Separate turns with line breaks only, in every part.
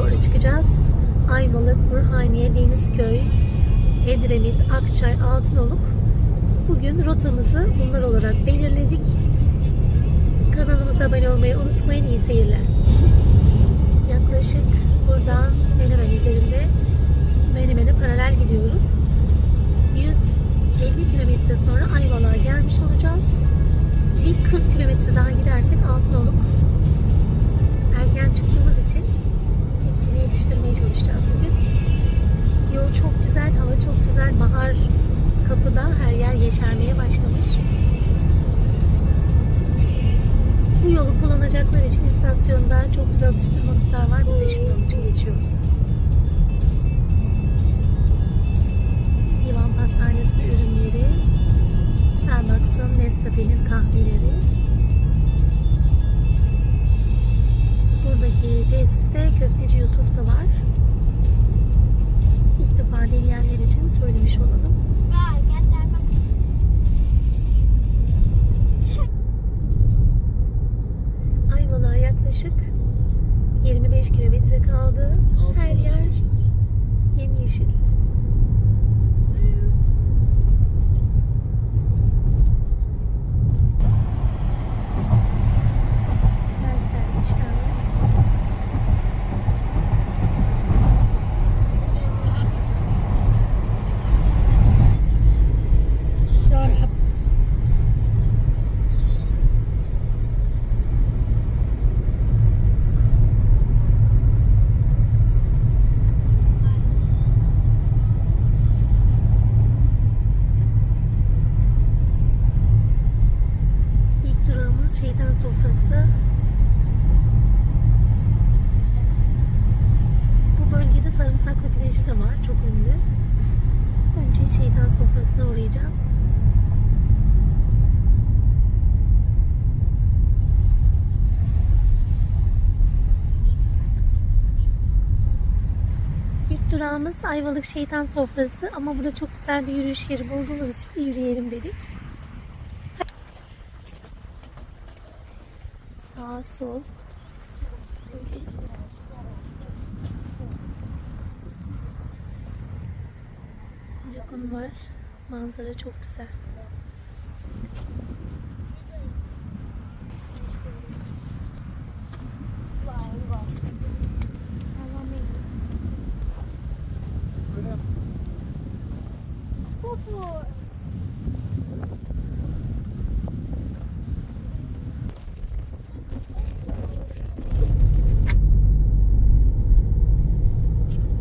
doğru çıkacağız. Ayvalık, Burhaniye, Denizköy, Edremit, Akçay, Altınoluk. Bugün rotamızı bunlar olarak belirledik. Kanalımıza abone olmayı unutmayın. İyi seyirler. Yaklaşık buradan Menemen üzerinde Menemen'e paralel gidiyoruz. 150 kilometre sonra Ayvalık'a gelmiş olacağız. İlk 40 kilometre daha gidersek Altınoluk. Güzel. Bahar kapıda her yer yeşermeye başlamış. Bu yolu kullanacaklar için istasyonda çok güzel atıştırmalıklar var. Biz de şimdi onun için geçiyoruz. Divan Pastanesi'nin ürünleri, Starbucks'ın, Nescafe'nin kahveleri. Buradaki tesiste Köfteci Yusuf da var. Deneyenler için söylemiş olalım. Ayvalık'a yaklaşık 25 kilometre kaldı. Her yer yemyeşil. Ne güzel işler var. İlk durağımız sofrası. Bu bölgede sarımsaklı plajı da var. Çok ünlü. Önce şeytan sofrasına uğrayacağız. İlk durağımız Ayvalık Şeytan Sofrası ama burada çok güzel bir yürüyüş yeri bulduğumuz için yürüyelim dedik. Sağ sol. Lagun var. Manzara çok güzel.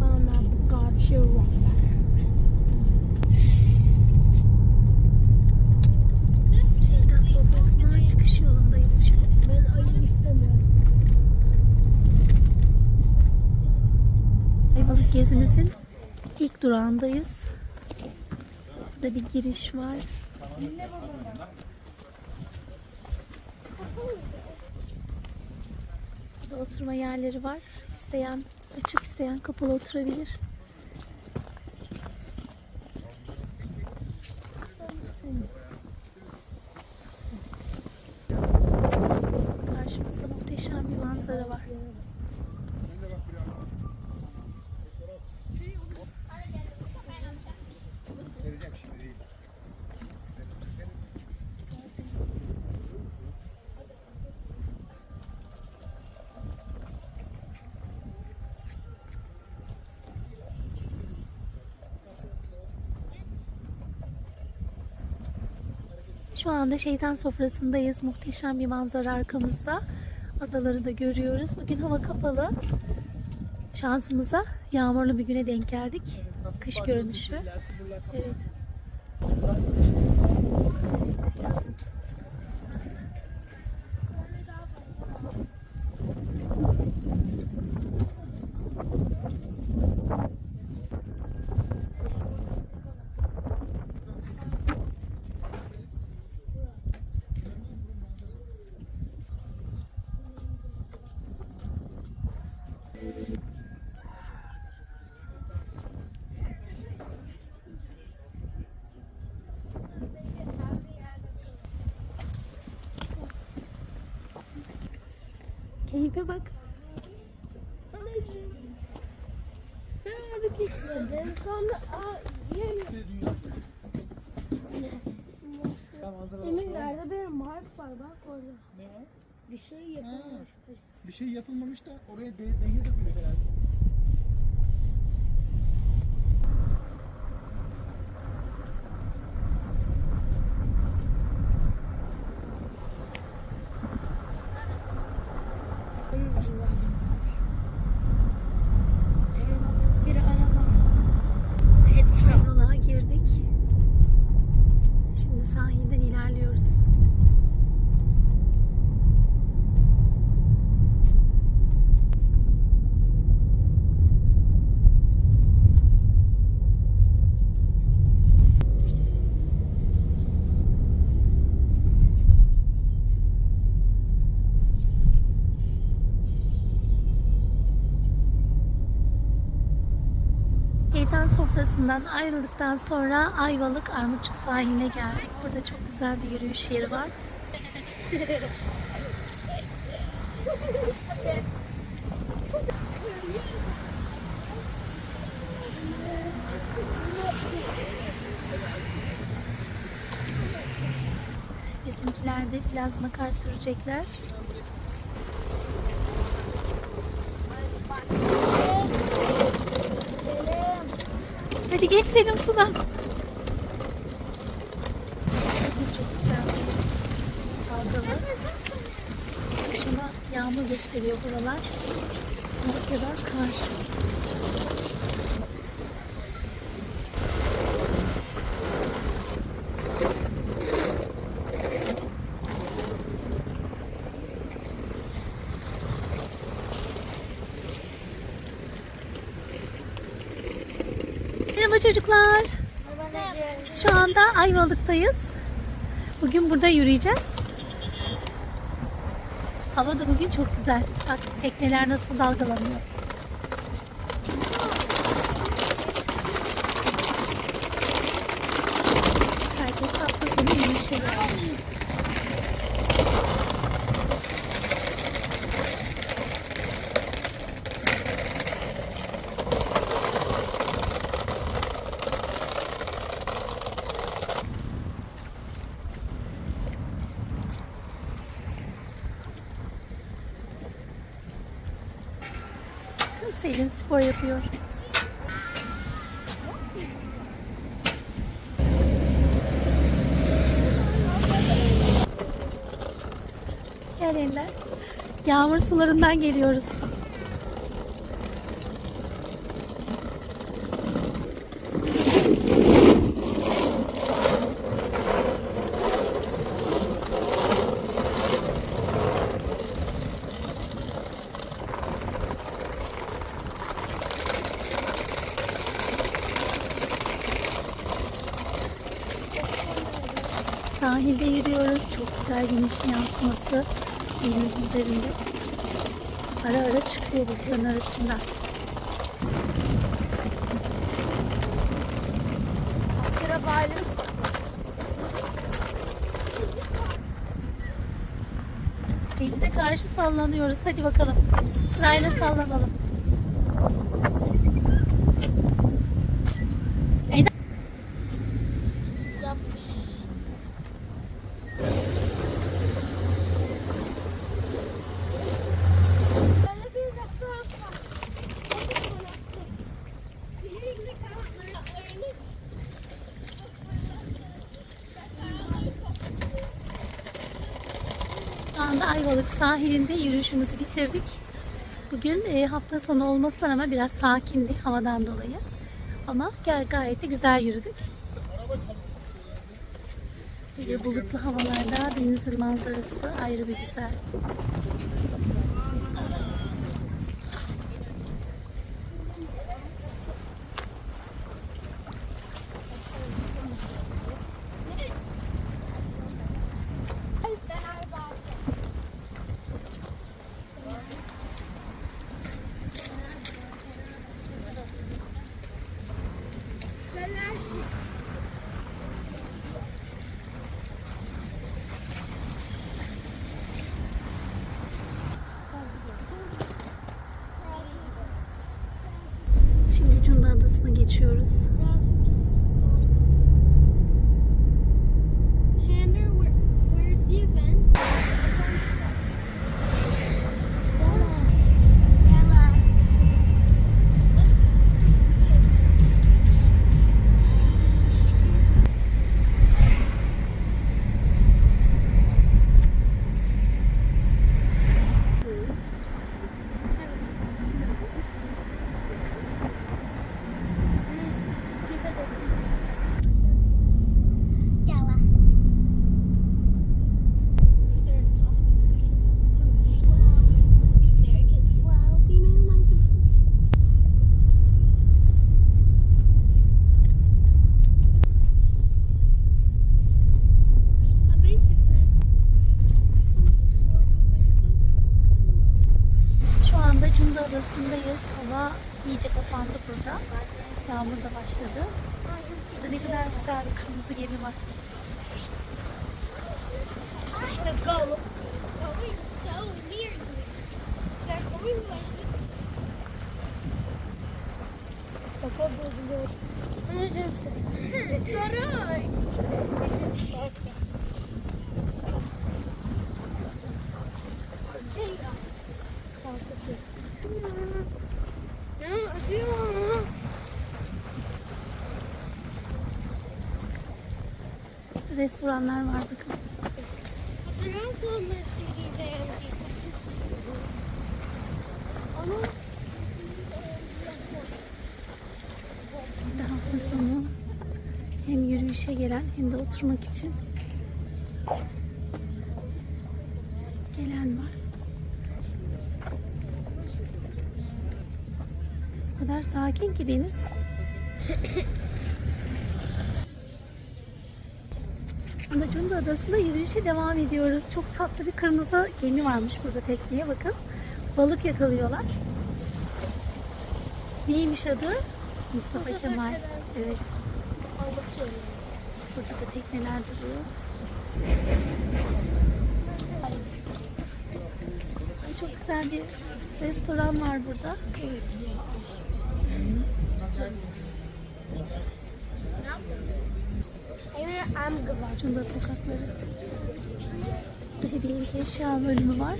Bana bu karşı var.
Şeytan sofrasına çıkış yolundayız şimdi.
Ben ayı istemiyorum.
Ayvalık gezimizin ilk durağındayız. Burada bir giriş var. Burada oturma yerleri var. İsteyen açık isteyen kapalı oturabilir. Karşımızda muhteşem bir manzara var. Şu anda şeytan sofrasındayız. Muhteşem bir manzara arkamızda. Adaları da görüyoruz. Bugün hava kapalı. Şansımıza yağmurlu bir güne denk geldik. Kış görünüşü. Evet. Keyfe bak.
Anneciğim. Ben Emirlerde bir mark var bak orada.
Ne var?
Bir şey yapılmamış.
Bir şey yapılmamış da oraya de, nehir dökülüyor herhalde.
Geydan sofrasından ayrıldıktan sonra Ayvalık Armutçuk sahiline geldik. Burada çok güzel bir yürüyüş yeri var. Bizimkiler de plazma kar sürecekler. Hadi geç Selim. Dalgalı. Akşama yağmur gösteriyor buralar. Ne kadar kar. Merhaba çocuklar. Şu anda Ayvalık'tayız. Bugün burada yürüyeceğiz. Hava da bugün çok güzel. Bak tekneler nasıl dalgalanıyor. Herkes hafta sonu yürüyüşe gelmiş. Selim spor yapıyor. Gel. Yağmur sularından geliyoruz. Sahilde yürüyoruz. Çok güzel güneşin yansıması denizin üzerinde. Ara ara çıkıyor bulutların arasından.
Valens.
Denize karşı sallanıyoruz. Hadi bakalım. Sırayla sallanalım. Eda.
Yapmış. Böyle bir restoran var. Sihirli kanatları öyle
Şu anda Ayvalık sahilinde yürüyüşümüzü bitirdik. Bugün e, hafta sonu olmasına rağmen biraz sakindi havadan dolayı. Ama gayet de güzel yürüdük. Böyle bulutlu havalarda denizin manzarası ayrı bir güzel. Şimdi Cunda Adası'na geçiyoruz. Yağmur da başladı. Burada ne kadar güzel bir kırmızı gemi var.
İşte go. Going
Restoranlar var bakın.
Hatırlıyor musun AMG Onu
Burada hafta sonu hem yürüyüşe gelen hem de oturmak için gelen var. O kadar sakin ki deniz. Anacunda Adası'nda yürüyüşe devam ediyoruz. Çok tatlı bir kırmızı gemi varmış burada tekneye bakın. Balık yakalıyorlar. Neymiş adı? Mustafa Kemal. Evet. Burada da tekneler duruyor. Çok güzel bir restoran var burada.
Emre am var.
Cunda sokakları. Burada hediyelik eşya bölümü var.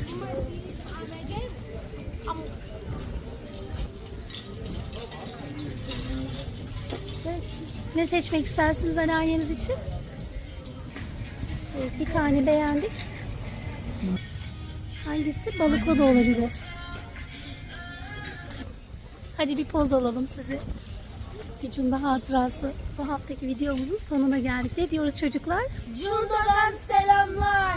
Ne seçmek istersiniz anneanneniz için? Bir tane beğendik. Hangisi? Balıklı da olabilir. Hadi bir poz alalım sizi. Cunda hatırası. Bu haftaki videomuzun sonuna geldik. Ne diyoruz çocuklar?
Cunda'dan selamlar.